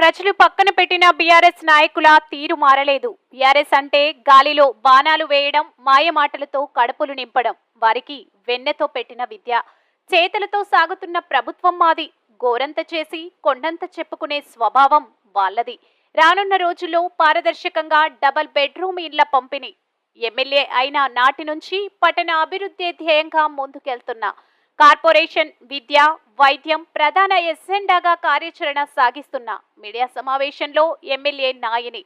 ప్రజలు పక్కన పెట్టిన బీఆర్ఎస్ నాయకుల తీరు మారలేదు. బీఆర్ఎస్ అంటే గాలిలో బాణాలు వేయడం మాయమాటలతో కడుపులు నింపడం వారికి వెన్నెతో పెట్టిన విద్య. చేతులతో సాగుతున్న ప్రభుత్వం మాది. గోరంత చేసి కొండంత చెప్పుకునే స్వభావం వాళ్ళది. రానున్న రోజుల్లో పారదర్శకంగా డబల్ బెడ్రూమ్ ఇళ్ళ పంపిణీ. ఎమ్మెల్యే అయిన నాటి నుంచి పట్టణ అభివృద్ధి ధ్యేయంగా ముందుకెళ్తున్న. కార్పొరేషన్ విద్య వైద్యం ప్రధాన ఎజెండాగా కార్యాచరణ సాగిస్తున్న మీడియా సమావేశంలో ఎమ్మెల్యే నాయని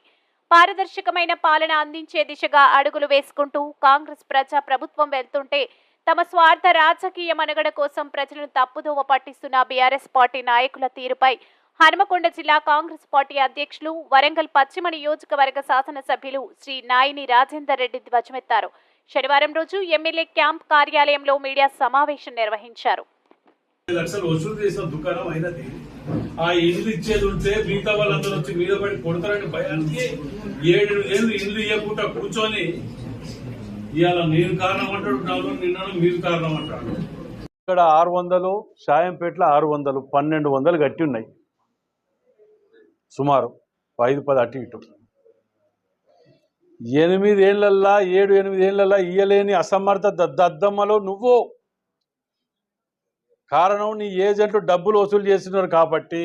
పారదర్శకమైన పాలన అందించే దిశగా అడుగులు వేసుకుంటూ కాంగ్రెస్ ప్రజా ప్రభుత్వం వెళ్తుంటే తమ స్వార్థ రాజకీయ మనుగడ కోసం ప్రజలను తప్పుదోవ పట్టిస్తున్న బీఆర్ఎస్ పార్టీ నాయకుల తీరుపై హనుమకొండ జిల్లా కాంగ్రెస్ పార్టీ అధ్యక్షులు వరంగల్ పశ్చిమ నియోజకవర్గ శాసనసభ్యులు శ్రీ నాయిని రాజేందర్ రెడ్డి ధ్వజమెత్తారు. శనివారం రోజు ఎమ్మెల్యే క్యాంప్ కార్యాలయంలో మీడియా సమావేశం నిర్వహించారు. లక్షలు వసూలు చేసిన దుకాణం అయినది. ఆ ఇండ్లు ఇచ్చేది ఉంటే మిగతా వాళ్ళందరూ వచ్చి మీద పడి కొడతారని భయానికి ఏడు ఏళ్ళు ఇండ్లు ఇవ్వకుండా కూర్చొని ఇవాళ నేను కారణం అంటాడు నాలో నిన్న మీరు కారణం అంటాడు. ఇక్కడ ఆరు వందలు షాయంపేటలో ఆరు వందలు పన్నెండు వందలు కట్టి ఉన్నాయి. సుమారు ఐదు పది అటు ఇటు. ఎనిమిది ఏళ్ళల్లా ఏడు ఎనిమిది ఏళ్ళల్లా ఇయ్యలేని అసమర్థ దద్దమ్మలో నువ్వు కారణం నీ ఏజెంట్లు డబ్బులు వసూలు చేస్తున్నారు కాబట్టి.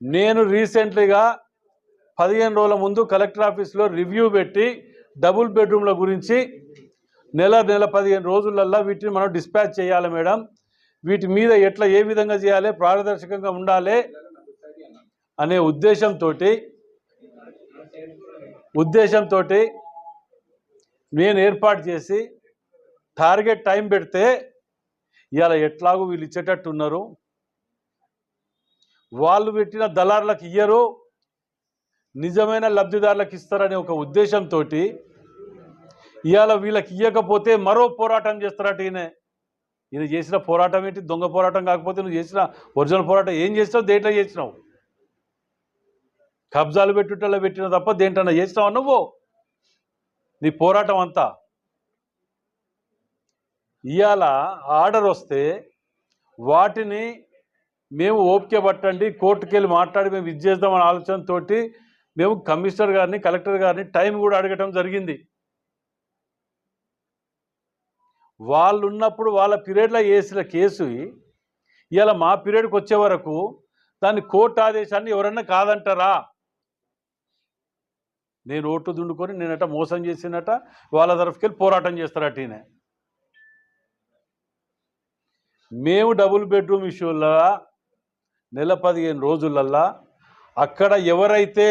నేను రీసెంట్లీగా పదిహేను రోజుల ముందు కలెక్టర్ ఆఫీస్లో రివ్యూ పెట్టి డబుల్ బెడ్రూమ్ల గురించి నెల నెల పదిహేను రోజులల్లో వీటిని మనం డిస్పాచ్ చేయాలి మేడం. వీటి మీద ఎట్లా ఏ విధంగా చేయాలి పారదర్శకంగా ఉండాలి అనే ఉద్దేశంతో ఉద్దేశంతో నేను ఏర్పాటు చేసి టార్గెట్ టైం పెడితే ఇవాళ ఎట్లాగో వీళ్ళు ఇచ్చేటట్టు ఉన్నారు వాళ్ళు పెట్టిన దళారులకు ఇయ్యరు నిజమైన లబ్ధిదారులకు ఇస్తారనే ఒక ఉద్దేశంతో ఇవాళ వీళ్ళకి ఇవ్వకపోతే మరో పోరాటం చేస్తారట ఈయన. ఈయన చేసిన పోరాటం ఏంటి? దొంగ పోరాటం కాకపోతే నువ్వు చేసిన ఒరిజినల్ పోరాటం ఏం చేసినావు? దేంట్లో చేసినావు? కబ్జాలు పెట్టుటలో పెట్టిన తప్ప దేంట్లో చేసినావు నువ్వు? నీ పోరాటం అంతా. ఇవాళ ఆర్డర్ వస్తే వాటిని మేము ఓపిక పట్టండి కోర్టుకి వెళ్ళి మాట్లాడి మేము ఇది చేద్దామనే ఆలోచనతో మేము కమిషనర్ గారిని కలెక్టర్ గారిని టైం కూడా అడగటం జరిగింది. వాళ్ళు ఉన్నప్పుడు వాళ్ళ పీరియడ్లో వేసిన కేసు ఇవాళ మా పీరియడ్కి వచ్చే వరకు దాన్ని కోర్టు ఆదేశాన్ని ఎవరన్నా కాదంటారా? నేను ఓటు దుండుకొని నేనట మోసం చేసినట వాళ్ళ తరఫుకెళ్ళి పోరాటం చేస్తారట ఈయన. మేము డబుల్ బెడ్రూమ్ ఇష్యూలా నెల పదిహేను రోజులల్లా అక్కడ ఎవరైతే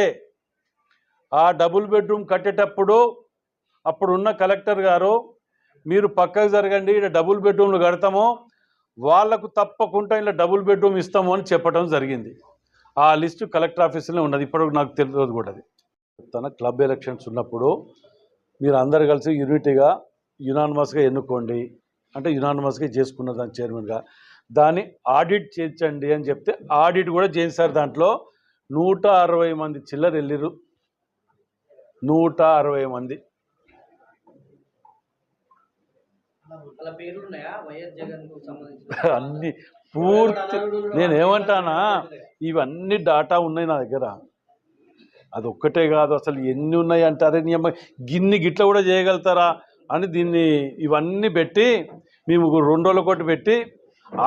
ఆ డబుల్ బెడ్రూమ్ కట్టేటప్పుడు అప్పుడున్న కలెక్టర్ గారు మీరు పక్కకు జరగండి ఇక్కడ డబుల్ బెడ్రూమ్లు కడతాము వాళ్ళకు తప్పకుండా ఇలా డబుల్ బెడ్రూమ్ ఇస్తాము అని చెప్పడం జరిగింది. ఆ లిస్టు కలెక్టర్ ఆఫీసులో ఉన్నది. ఇప్పటికి నాకు తెలియదు కూడా అది. తన క్లబ్ ఎలక్షన్స్ ఉన్నప్పుడు మీరు అందరు కలిసి యూనిటీగా యునానిమస్గా ఎన్నుకోండి. అంటే యునానిమస్గా చేసుకున్న దాని చైర్మన్గా దాన్ని ఆడిట్ చేయించండి అని చెప్తే ఆడిట్ కూడా చేశారు దాంట్లో. నూట అరవై మంది చిల్లర వెళ్ళిరు నూట అరవై మంది. అన్ని పూర్తి నేను ఏమంటానా? ఇవన్నీ డాటా ఉన్నాయి నా దగ్గర. అది ఒక్కటే కాదు అసలు ఎన్ని ఉన్నాయి అంటారే నీ అమ్మ గిన్ని గిట్ల కూడా చేయగలుగుతారా? అని దీన్ని ఇవన్నీ పెట్టి మేము రెండు రోజుల కొట్టి పెట్టి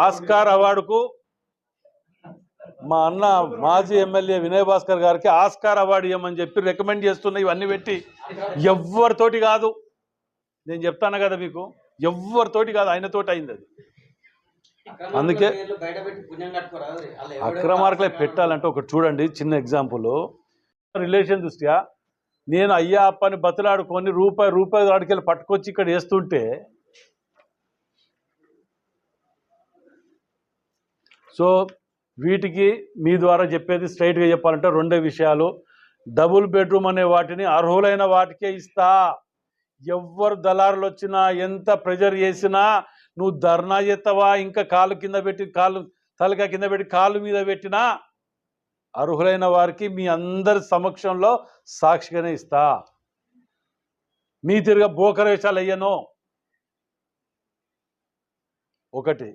ఆస్కార్ అవార్డుకు మా అన్న మాజీ ఎమ్మెల్యే వినయ్ భాస్కర్ గారికి ఆస్కార్ అవార్డు ఇవ్వమని చెప్పి రికమెండ్ చేస్తున్న ఇవన్నీ పెట్టి ఎవ్వరితోటి కాదు. నేను చెప్తాను కదా మీకు ఎవరితోటి కాదు ఆయనతోటి అయింది అది. అందుకే అక్రమార్కులే పెట్టాలంటే ఒకటి చూడండి చిన్న ఎగ్జాంపుల్ రిలేషన్ దృష్ట్యా నేను అయ్యా అప్పని బతులాడుకొని రూపాయి రూపాయి వాడికెళ్ళి పట్టుకొచ్చి ఇక్కడ వేస్తుంటే సో వీటికి మీ ద్వారా చెప్పేది స్ట్రైట్గా చెప్పాలంటే రెండే విషయాలు. డబుల్ బెడ్రూమ్ అనే వాటిని అర్హులైన వాటికే ఇస్తా. ఎవ్వరు దళారులు వచ్చినా ఎంత ప్రెజర్ చేసినా నువ్వు ధర్నా చేస్తావా ఇంకా కాలు కింద పెట్టి కాలు తలక కింద పెట్టి కాలు మీద పెట్టినా అర్హులైన వారికి మీ అందరి సమక్షంలో సాక్షిగానే ఇస్తా. మీ తిరిగా బోకరేషాలు అయ్యను ఒకటి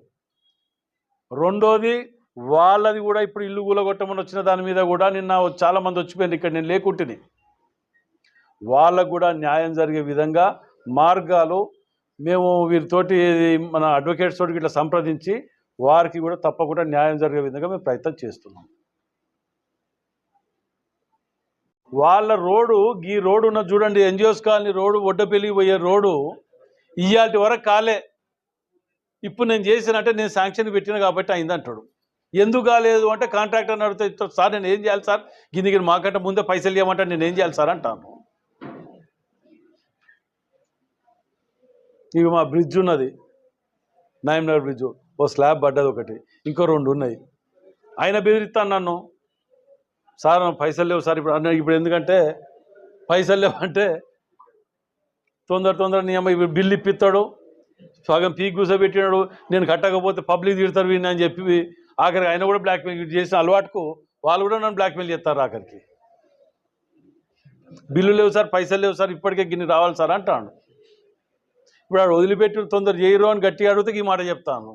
రెండోది వాళ్ళది కూడా ఇప్పుడు ఇల్లు కూలగొట్టమని వచ్చిన దాని మీద కూడా నిన్న చాలా మంది వచ్చిపోయింది ఇక్కడ నేను లేకుంటుని. వాళ్ళకు కూడా న్యాయం జరిగే విధంగా మార్గాలు మేము వీరితోటి మన అడ్వకేట్స్ తోటి ఇట్లా సంప్రదించి వారికి కూడా తప్పకుండా న్యాయం జరిగే విధంగా మేము ప్రయత్నం చేస్తున్నాం. వాళ్ళ రోడ్డు ఈ రోడ్డు ఉన్న చూడండి ఎన్జిఓస్ కాలనీ రోడ్డు ఒడ్డపల్లి పోయే రోడ్డు ఇవాటి వరకు కాలే. ఇప్పుడు నేను చేసినట్టే నేను శాంక్షన్ పెట్టిన కాబట్టి అయిందంటాడు. ఎందుకు కాలేదు అంటే కాంట్రాక్టర్ అడిగితే సార్ నేను ఏం చేయాలి సార్? గిన్నెకి మాకంటే ముందే పైసలు ఇవ్వమంటే నేను ఏం చేయాలి సార్? అంటాను. ఇవి మా బ్రిడ్జ్ ఉన్నది. నాయమ్నగర్ బ్రిడ్జ్ ఓ స్లాబ్ పడ్డది ఒకటి. ఇంకో రెండు ఉన్నాయి. ఆయన బెదిరిస్తాను నన్ను. సార్ పైసలు లేవు సార్. ఇప్పుడు అన్న ఇప్పుడు ఎందుకంటే పైసలు లేవంటే తొందర తొందర నియమ ఇప్పుడు బిల్లు ఇప్పిస్తాడు. సగం పీక్ కూసబెట్టినాడు నేను కట్టకపోతే పబ్లిక్ తిడతారు వీడిని అని చెప్పి ఆఖరికి ఆయన కూడా బ్లాక్మెయిల్ చేసిన అలవాటుకు వాళ్ళు కూడా నన్ను బ్లాక్మెయిల్ చేస్తారు ఆఖరికి. బిల్లు లేవు సార్ పైసలు లేవు సార్ ఇప్పటికే గిన్ని రావాలి సార్ అంటాను ఇప్పుడు ఆడు వదిలిపెట్టి తొందర చేయరు అని గట్టిగా అడిగితే ఈ మాట చెప్తాను.